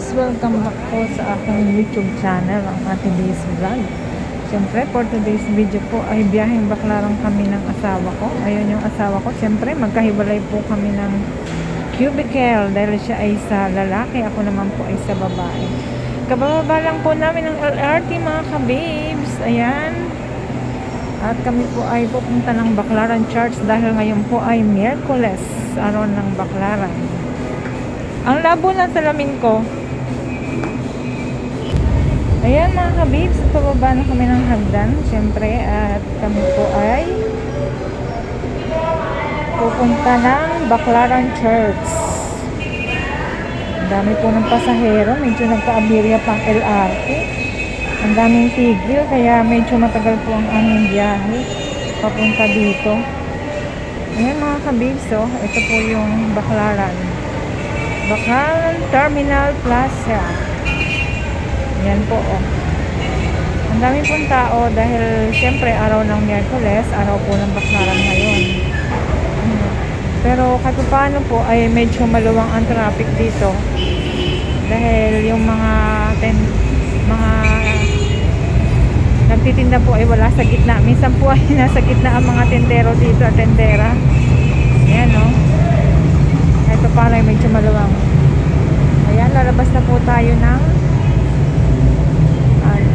ka-babes! Welcome back po sa aking YouTube channel, ang Ate Days Vlog. Siyempre, for today's video po ay biyaheng baklaran kami ng asawa ko. Ayun yung asawa ko. Siyempre, magkahiwalay po kami ng cubicle dahil siya ay sa lalaki. Ako naman po ay sa babae. Kabababa lang po namin ng LRT mga ka-babes. Ayan. At kami po ay pupunta ng Baclaran Church dahil ngayon po ay Miyerkules, araw ng Baclaran. Ang labo ng salamin ko. Ayan mga kabibs, pababa na kami ng hagdan, syempre, at kami po ay pupunta ng Baclaran Church. Ang dami po ng pasahero, medyo nagka-abirya pang LRT. Ang daming tigil, kaya medyo matagal po ang aming biyahe papunta dito. Ayan mga kabibs, oh, ito po yung Baclaran. Baclaran Terminal Plaza. Yan po, oh. Ang dami pong tao dahil siyempre araw ng Miyerkules, araw po ng Baclaran ngayon. Pero kahit pa paano po ay medyo maluwang ang traffic dito. Dahil yung mga ten, mga nagtitinda po ay wala sa gitna. Minsan po ay nasa gitna ang mga tendero dito at tendera. Ayan, oh. Ito para ay medyo maluwang. Ayan, lalabas na po tayo ng ano,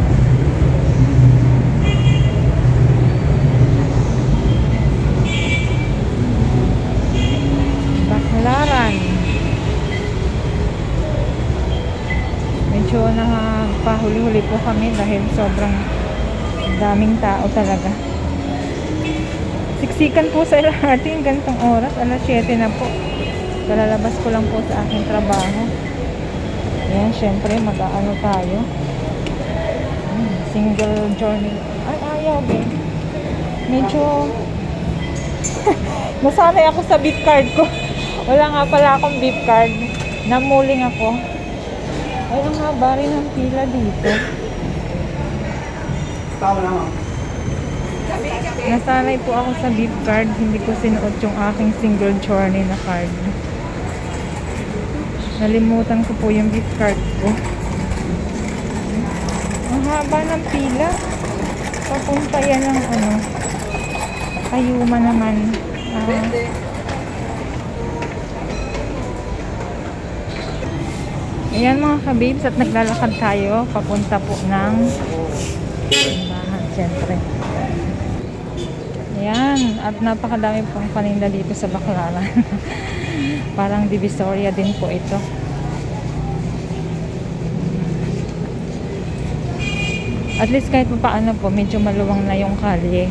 Baklaran. Medyo nakapahuli-huli po kami dahil sobrang daming tao talaga. Siksikan po sa LRT yung ganitong oras. Alas 7 na po. Kalalabas ko lang po sa aking trabaho. Ayan, syempre, mag-aano tayo. Hmm, single journey. Ay, ayaw, be. Medyo... Nasanay ako sa beep card ko. Wala nga pala akong beep card. Namuling ako. Ay, ang haba rin ang pila dito. Tama na ma'am. Nasanay po ako sa beep card. Hindi ko sinuot yung aking single journey na card. Nalimutan ko po yung gift card ko. Ang haba ng pila. Papunta yan ng ano. Kayuma naman. Ah, ayan mga kabibs at naglalakad tayo papunta po ng simbahan syempre. Ayan, at napakadami pong paninda dito sa Baclaran. Parang divisoria din po ito. At least kahit pa paano po, medyo maluwang na yung kalye.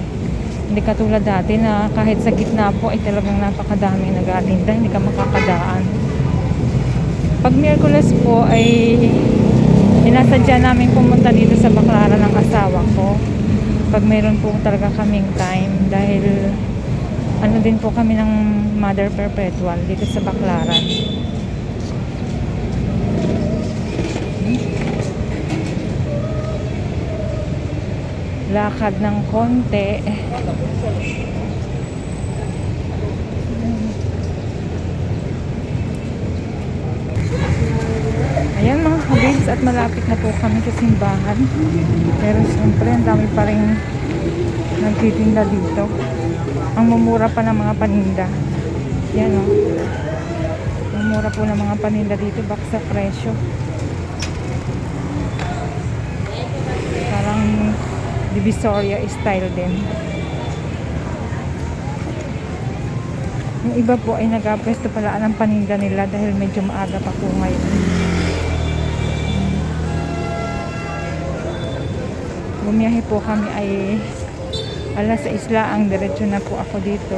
Hindi katulad dati na kahit sa gitna po ay talagang napakadaming nag-aatinda, hindi ka makakadaan. Pag Miyerkules po ay inasadya namin pumunta dito sa Baclaran ng asawa ko. Pag mayroon po talaga kaming time dahil ano din po kami ng Mother Perpetual dito sa Baclaran. Lakad ng konti. Ayan mga kabibs at malapit na po kami sa simbahan. Pero siyempre ang dami pa rin nagtitinda dito. Ang mumura pa ng mga paninda. Yan o. Mumura po ng mga paninda dito bak sa presyo. Parang Divisoria style din. Yung iba po ay nagapwesto pala ng paninda nila dahil medyo maaga pa po ngayon. Bumiyahe po kami ay alas sa isla ang diretso na po ako dito.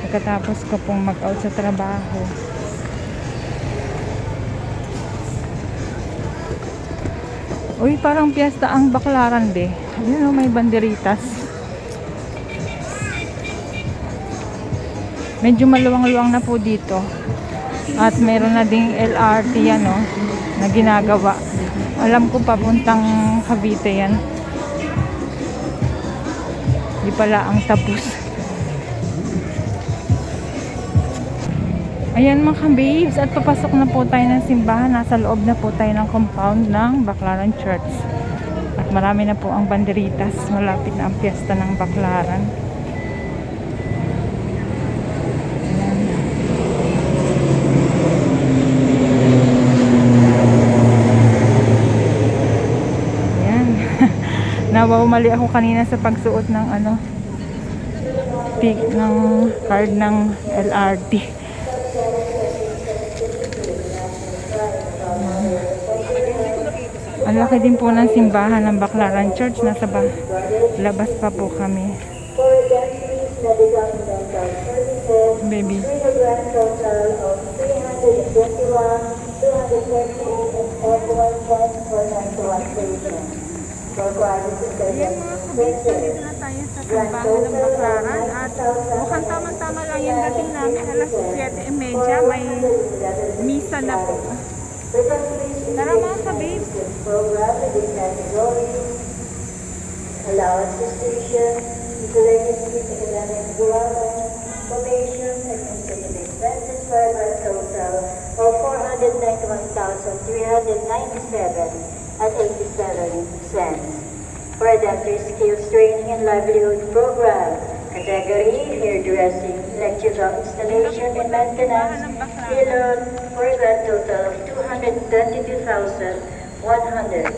Pagkatapos ko pong mag-out sa trabaho. Uy, parang piyesta ang baklaran de. Yun o, may banderitas. Medyo maluwang-luwang na po dito. At meron na ding LRT yan o, na ginagawa. Alam ko papuntang Cavite yan. Di pala ang tapos. Ayan mga babes, at papasok na po tayo ng simbahan. Nasa loob na po tayo ng compound ng Baclaran Church. At marami na po ang banderitas. Malapit na ang piyesta ng Baclaran. Ayan. Ayan. Nawawmali ako kanina sa pagsuot ng ano, pic ng card ng LRT. Ang laki din po ng simbahan ng Baclaran Church. Nasa ba labas pa po kami. Baby. Ayan mga kabisyo, dito na tayo sa tambahan ng Baklaran at mukhang tamang-tama lang yung dating namin alas 7.30 e may misa na po. Tara mga kabibs! Allowance restriction, collected sleep in an information and anticipated expenses for a total of 491,397. at 87 cents. For adaptive skills training and livelihood program, category, hairdressing, electrical installation and maintenance, loan for a total of 222,100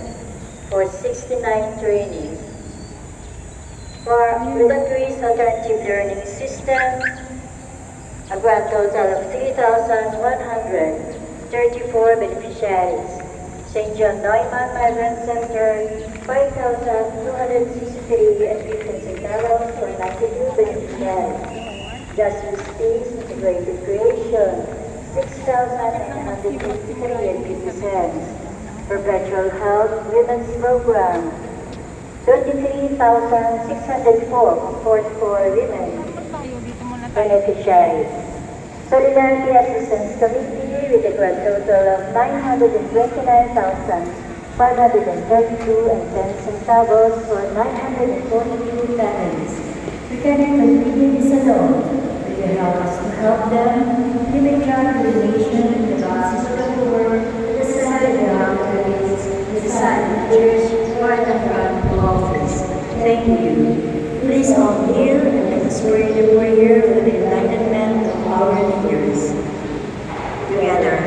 for 69 trainees. For with a Greece alternative learning system, a grand total of 3,134 beneficiaries. St. John Neumann Migrant Center, 5,263 and in Dallas for Latitude Beneficial. Justice Peace Integrated Creation, 6,953 admissions. Perpetual Health Women's Program, 23,604 for women beneficiaries. Solidarity Assistance Committee with a grand total of 929,532 and 10 centavos for 942 families. We cannot continue this alone. With your help us to help them, we may join the nation in the process of the poor, the side of authorities, the of the church, or the front office. Thank you. Please all kneel and let us pray the prayer for the Together,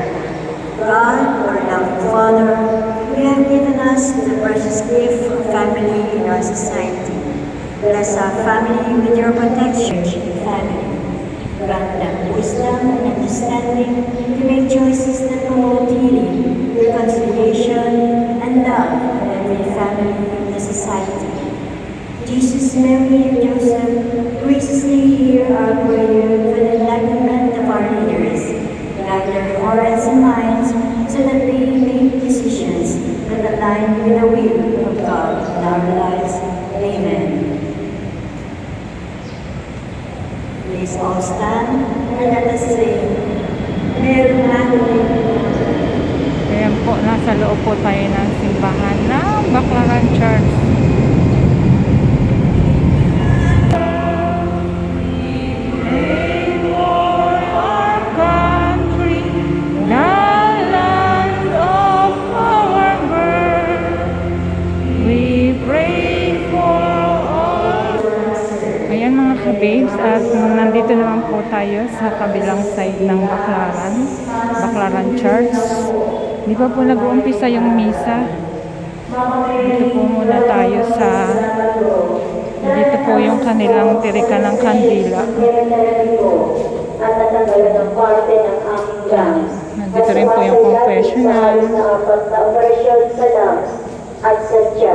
God, our loving Father, you have given us the precious gift of family in our society. Bless our family with your protection family. Grant them wisdom and understanding to make choices that promote healing, reconciliation, and love in every family in the society. Jesus, Mary, and Joseph, po tayo ng simbahan ng Baclaran Church. Ayan mga kababes, at nandito naman po tayo sa kabilang side ng Baclaran, Baclaran Church. Di pa po nag-uumpisa yung misa. Dito po muna tayo sa dito po yung kanilang tirika ng kandila. Nandito rin po yung confessional. At sa.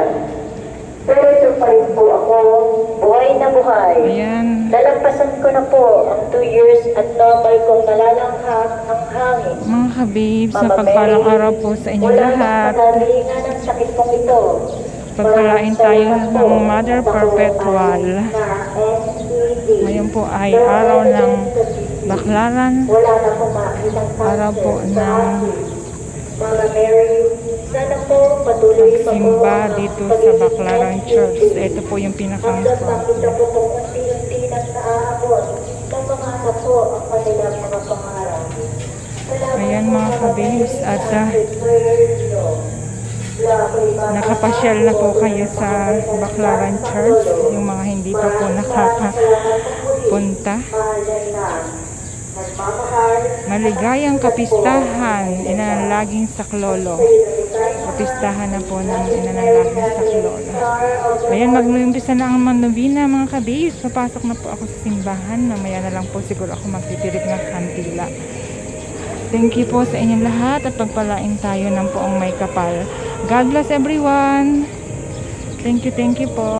Pero ito rin po ako, buhay na buhay. Ayan. Nalampasan ko na po ang 2 years at normal kong nalalanghap ang hangin. Mga kababes, sa pagpalang araw po sa inyong lahat. Wala nang ng sakit kong ito. Pagpalain tayo ng Mother Perpetual. Ngayon po ay araw ng makitang Araw po ng. Mama Mary, Sana po patuloy pa po Simba dito sa Baclaran. Church. Ito po yung pinakang Hanggang makita po po unti-unti nang naaabot ng mga anak po ang kanilang mga pangarap. Ayan, mga mabait at, ibang Nakapasyal na po kayo sa Baclaran Church. Yung mga hindi pa po nakakapunta. Maligayang kapistahan, inanalaging saklolo. Kapistahan na po ng inanalaging saklolo. Ayan, mag-umpisa na ang manubina mga kabiyos. Papasok na po ako sa simbahan. Mamaya na lang po siguro ako magtitirik ng kantila. Thank you po sa inyong lahat at pagpalain tayo ng poong may kapal. God bless everyone. Thank you, thank you po.